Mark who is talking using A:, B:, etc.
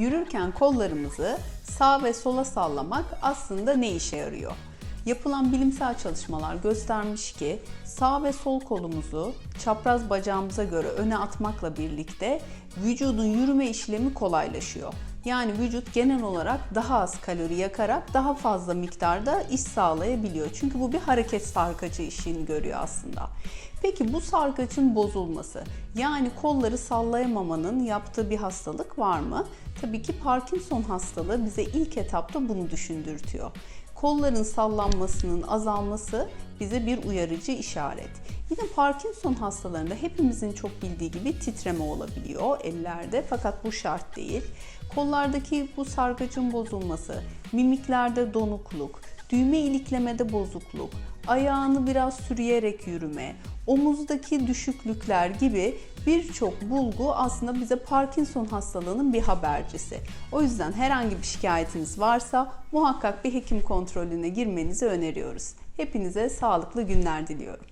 A: Yürürken kollarımızı sağ ve sola sallamak aslında ne işe yarıyor? Yapılan bilimsel çalışmalar göstermiş ki sağ ve sol kolumuzu çapraz bacağımıza göre öne atmakla birlikte vücudun yürüme işlemi kolaylaşıyor. Yani vücut genel olarak daha az kalori yakarak daha fazla miktarda iş sağlayabiliyor. Çünkü bu bir hareket sarkacı işini görüyor aslında. Peki bu sarkaçın bozulması yani kolları sallayamamanın yaptığı bir hastalık var mı? Tabii ki Parkinson hastalığı bize ilk etapta bunu düşündürtüyor. Kolların sallanmasının azalması bize bir uyarıcı işaret. Yine Parkinson hastalarında hepimizin çok bildiği gibi titreme olabiliyor ellerde fakat bu şart değil. Kollardaki bu sargacın bozulması, mimiklerde donukluk, düğme iliklemede bozukluk, ayağını biraz sürüyerek yürüme, omuzdaki düşüklükler gibi birçok bulgu aslında bize Parkinson hastalığının bir habercisi. O yüzden herhangi bir şikayetiniz varsa muhakkak bir hekim kontrolüne girmenizi öneriyoruz. Hepinize sağlıklı günler diliyorum.